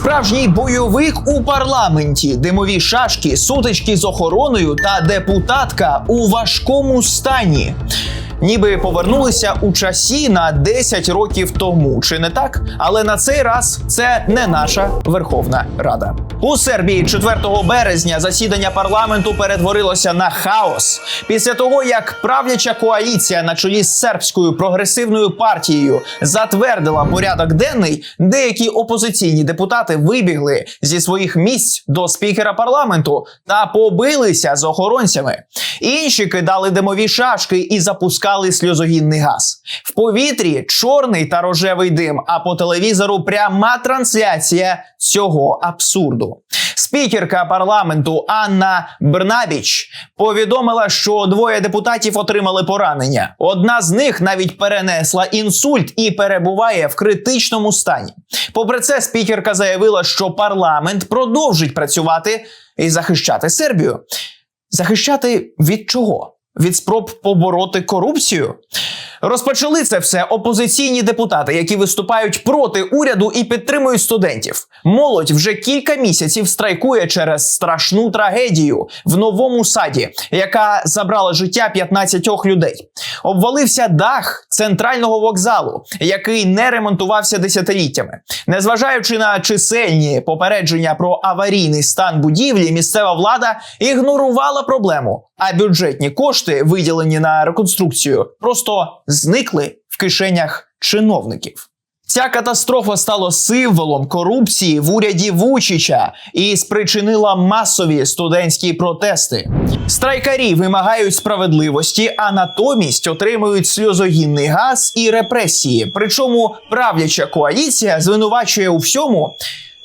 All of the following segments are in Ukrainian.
Справжній бойовик у парламенті, димові шашки, сутички з охороною та депутатка у важкому стані. Ніби повернулися у часі на 10 років тому, чи не так? Але на цей раз це не наша Верховна Рада. У Сербії 4 березня засідання парламенту перетворилося на хаос після того, як правляча коаліція на чолі з сербською прогресивною партією затвердила порядок денний, деякі опозиційні депутати вибігли зі своїх місць до спікера парламенту та побилися з охоронцями. Інші кидали димові шашки і запускали сльозогінний газ. В повітрі чорний та рожевий дим, а по телевізору пряма трансляція цього абсурду. Спікерка парламенту Анна Бернабіч повідомила, що двоє депутатів отримали поранення. Одна з них навіть перенесла інсульт і перебуває в критичному стані. Попри це, спікерка заявила, що парламент продовжить працювати і захищати Сербію. Захищати від чого? Від спроб побороти корупцію? Розпочали це все опозиційні депутати, які виступають проти уряду і підтримують студентів. Молодь вже кілька місяців страйкує через страшну трагедію в новому саді, яка забрала життя 15 людей. Обвалився дах центрального вокзалу, який не ремонтувався десятиліттями. Незважаючи на чисельні попередження про аварійний стан будівлі, місцева влада ігнорувала проблему, а бюджетні кошти, виділені на реконструкцію, просто зникли в кишенях чиновників. Ця катастрофа стала символом корупції в уряді Вучича і спричинила масові студентські протести. Страйкарі вимагають справедливості, а натомість отримують сльозогінний газ і репресії. Причому правляча коаліція звинувачує у всьому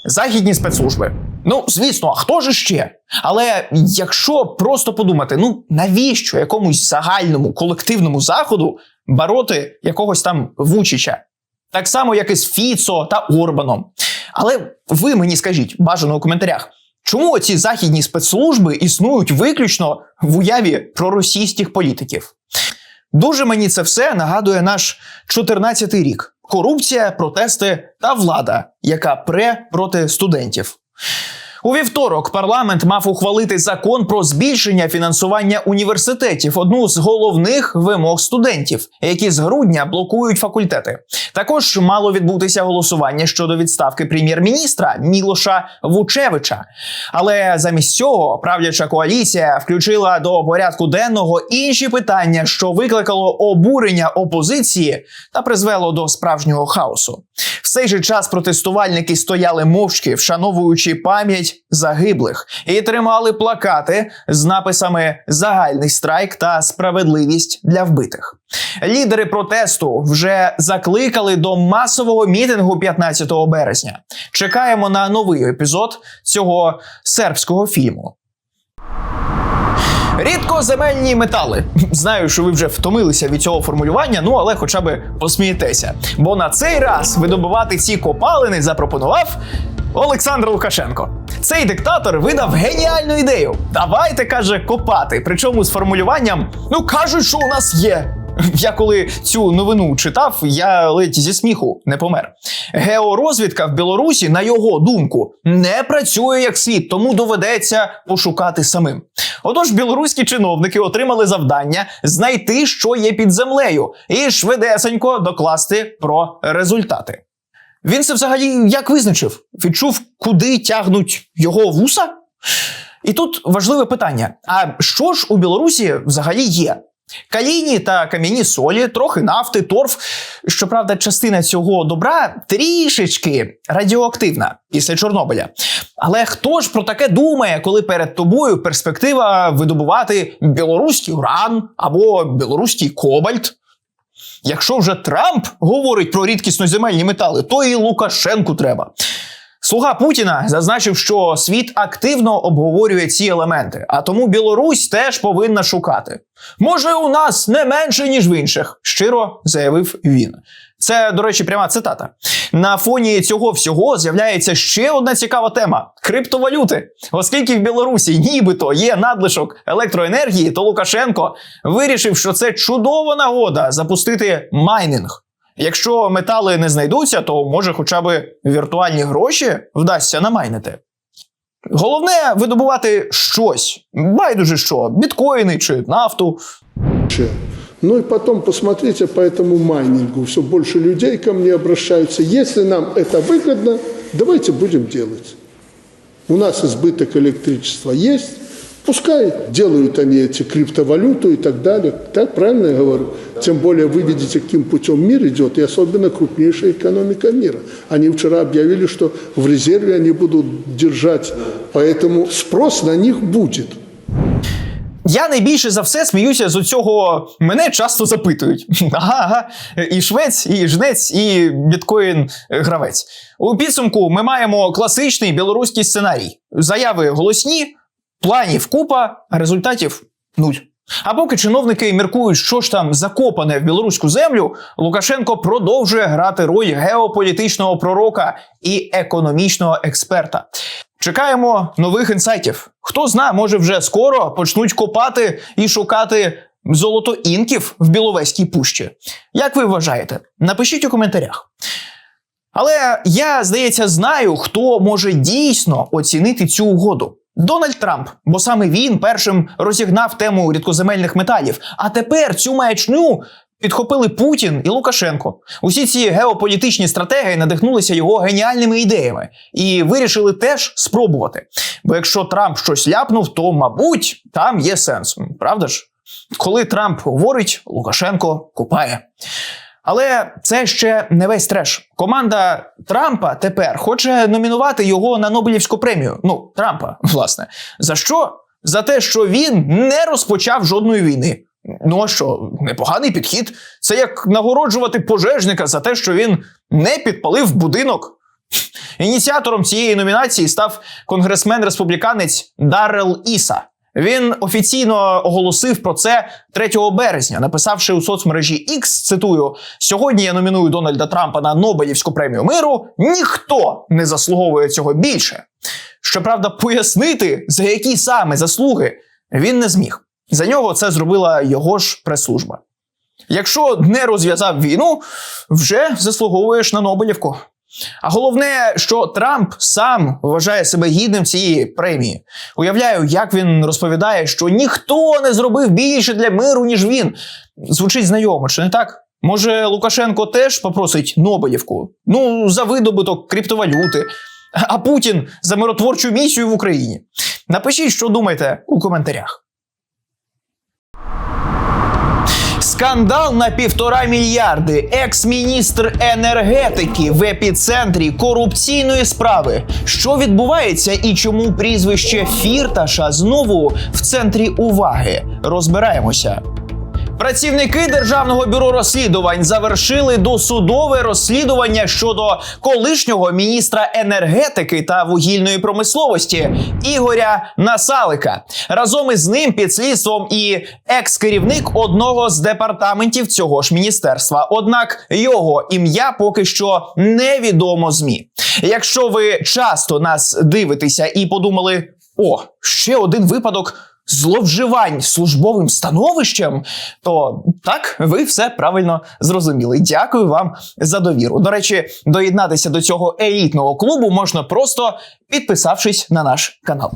західні спецслужби. Ну, звісно, а хто ж ще? Але якщо просто подумати, ну навіщо якомусь загальному колективному заходу бороти якогось там Вучича? Так само, як і з Фіцо та Орбаном. Але ви мені скажіть бажано у коментарях, чому ці західні спецслужби існують виключно в уяві проросійських політиків? Дуже мені це все нагадує наш 14-й рік: корупція, протести та влада, яка пре проти студентів. У вівторок парламент мав ухвалити закон про збільшення фінансування університетів, одну з головних вимог студентів, які з грудня блокують факультети. Також мало відбутися голосування щодо відставки прем'єр-міністра Мілоша Вучевича. Але замість цього правляча коаліція включила до порядку денного інші питання, що викликало обурення опозиції та призвело до справжнього хаосу. В цей же час протестувальники стояли мовчки, вшановуючи пам'ять загиблих, і тримали плакати з написами Загальний страйк та справедливість для вбитих. Лідери протесту вже закликали до масового мітингу 15 березня. Чекаємо на новий епізод цього сербського фільму. Рідкоземельні метали. Знаю, що ви вже втомилися від цього формулювання, ну але хоча б посмієтеся. Бо на цей раз видобувати ці копалини запропонував Олександр Лукашенко. Цей диктатор видав геніальну ідею. Давайте каже копати. Причому з формулюванням ну кажуть, що у нас є. Я коли цю новину читав, я ледь зі сміху не помер. Георозвідка в Білорусі, на його думку, не працює як слід, тому доведеться пошукати самим. Отож, білоруські чиновники отримали завдання знайти, що є під землею, і швидесенько докласти про результати. Він це взагалі як визначив? Відчув, куди тягнуть його вуса? І тут важливе питання: а що ж у Білорусі взагалі є? Калійні та кам'яні солі, трохи нафти, торф. Щоправда, частина цього добра трішечки радіоактивна після Чорнобиля. Але хто ж про таке думає, коли перед тобою перспектива видобувати білоруський уран або білоруський кобальт? Якщо вже Трамп говорить про рідкісноземельні метали, то і Лукашенку треба. Слуга Путіна зазначив, що світ активно обговорює ці елементи, а тому Білорусь теж повинна шукати. Може, у нас не менше, ніж в інших, щиро заявив він. Це, до речі, пряма цитата. На фоні цього всього з'являється ще одна цікава тема криптовалюти. Оскільки в Білорусі нібито є надлишок електроенергії, то Лукашенко вирішив, що це чудова нагода запустити майнинг. Якщо метали не знайдуться, то може хоча б віртуальні гроші вдасться намайнити. Головне видобувати щось, байдуже що, біткоїни чи нафту. Че. Ну и потом посмотрите по этому майнингу. Все больше людей ко мне обращаются. Если нам это выгодно, давайте будем делать. У нас избыток электричества есть. Пускай делают они эти криптовалюту и так далее. Так правильно я говорю? Тем более вы видите, каким путем мир идет, и особенно крупнейшая экономика мира. Они вчера объявили, что в резерве они будут держать, поэтому спрос на них будет. Я найбільше за все сміюся з цього. Мене часто запитують: ага, ага, і швець, і жнець, і біткоін гравець. У підсумку ми маємо класичний білоруський сценарій: заяви голосні, планів купа, а результатів нуль. А поки чиновники міркують, що ж там закопане в білоруську землю, Лукашенко продовжує грати роль геополітичного пророка і економічного експерта. Чекаємо нових інсайтів. Хто зна, може вже скоро почнуть копати і шукати золото інків в Біловезькій пущі. Як ви вважаєте? Напишіть у коментарях. Але я, здається, знаю, хто може дійсно оцінити цю угоду. Дональд Трамп, бо саме він першим розігнав тему рідкоземельних металів. А тепер цю маячню підхопили Путін і Лукашенко. Усі ці геополітичні стратегії надихнулися його геніальними ідеями і вирішили теж спробувати. Бо якщо Трамп щось ляпнув, то мабуть там є сенс, правда ж? Коли Трамп говорить, Лукашенко купає. Але це ще не весь треш. Команда Трампа тепер хоче номінувати його на Нобелівську премію. Ну, Трампа, власне. За що? За те, що він не розпочав жодної війни. Ну а що, непоганий підхід. Це як нагороджувати пожежника за те, що він не підпалив будинок. Ініціатором цієї номінації став конгресмен-республіканець Даррел Іса. Він офіційно оголосив про це 3 березня, написавши у соцмережі X, цитую: сьогодні я номіную Дональда Трампа на Нобелівську премію миру. Ніхто не заслуговує цього більше. Щоправда, пояснити, за які саме заслуги він не зміг. За нього це зробила його ж прес-служба. Якщо не розв'язав війну, вже заслуговуєш на Нобелівку. А головне, що Трамп сам вважає себе гідним цієї премії. Уявляю, як він розповідає, що ніхто не зробив більше для миру, ніж він. Звучить знайомо, чи не так? Може, Лукашенко теж попросить Нобелівку? Ну, за видобуток криптовалюти, а Путін за миротворчу місію в Україні. Напишіть, що думаєте у коментарях. Скандал на півтора мільярди. Екс-міністр енергетики в епіцентрі корупційної справи. Що відбувається і чому прізвище Фірташа знову в центрі уваги? Розбираємося. Працівники державного бюро розслідувань завершили досудове розслідування щодо колишнього міністра енергетики та вугільної промисловості Ігоря Насалика. Разом із ним під слідством і екс-керівник одного з департаментів цього ж міністерства. Однак його ім'я поки що невідомо змі. Якщо ви часто нас дивитеся і подумали, о, ще один випадок зловживань службовим становищем, то так, ви все правильно зрозуміли. Дякую вам за довіру. До речі, доєднатися до цього елітного клубу можна просто підписавшись на наш канал.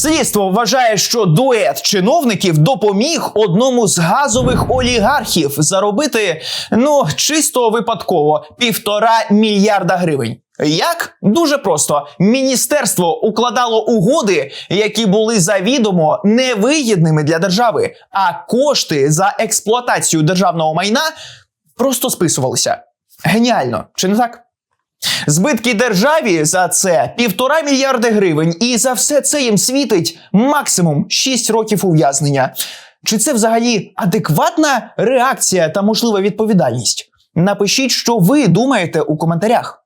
Слідство вважає, що дует чиновників допоміг одному з газових олігархів заробити ну чисто випадково півтора мільярда гривень. Як дуже просто міністерство укладало угоди, які були завідомо невигідними для держави, а кошти за експлуатацію державного майна просто списувалися. Геніально, чи не так? Збитки державі за це півтора мільярди гривень, і за все це їм світить максимум 6 років ув'язнення. Чи це взагалі адекватна реакція та можлива відповідальність? Напишіть, що ви думаєте у коментарях.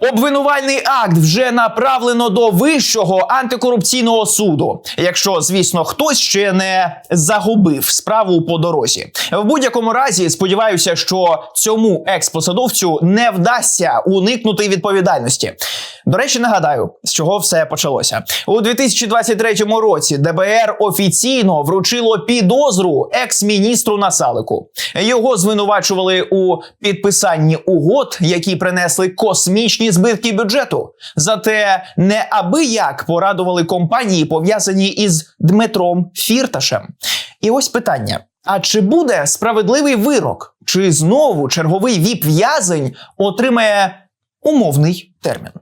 Обвинувальний акт вже направлено до вищого антикорупційного суду, якщо, звісно, хтось ще не загубив справу по дорозі. В будь-якому разі, сподіваюся, що цьому експосадовцю не вдасться уникнути відповідальності. До речі, нагадаю, з чого все почалося у 2023 році. ДБР офіційно вручило підозру екс-міністру Насалику. Його звинувачували у підписанні угод, які принесли космічні збитки бюджету. Зате неабияк порадували компанії, пов'язані із Дмитром Фірташем. І ось питання: а чи буде справедливий вирок? Чи знову черговий віп-в'язень отримає умовний термін?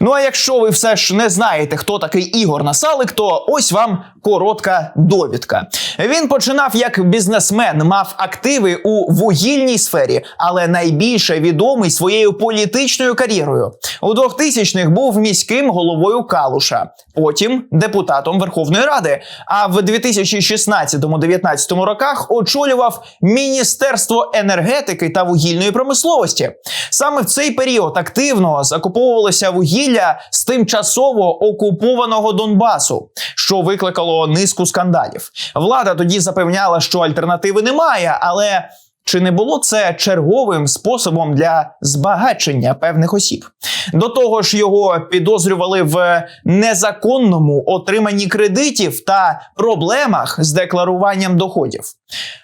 Ну а якщо ви все ж не знаєте, хто такий Ігор Насалик, то ось вам коротка довідка. Він починав як бізнесмен, мав активи у вугільній сфері, але найбільше відомий своєю політичною кар'єрою. У 2000-х був міським головою Калуша, потім депутатом Верховної Ради. А в 2016-19 роках очолював Міністерство енергетики та вугільної промисловості. Саме в цей період активно закуповувалося вугілля з тимчасово окупованого Донбасу, що викликало низку скандалів. Влада тоді запевняла, що альтернативи немає, але. Чи не було це черговим способом для збагачення певних осіб? До того ж, його підозрювали в незаконному отриманні кредитів та проблемах з декларуванням доходів.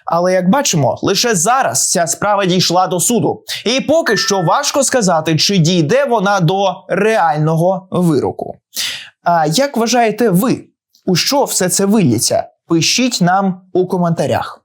Але як бачимо, лише зараз ця справа дійшла до суду, і поки що важко сказати, чи дійде вона до реального вироку. А як вважаєте ви, у що все це виліться? Пишіть нам у коментарях.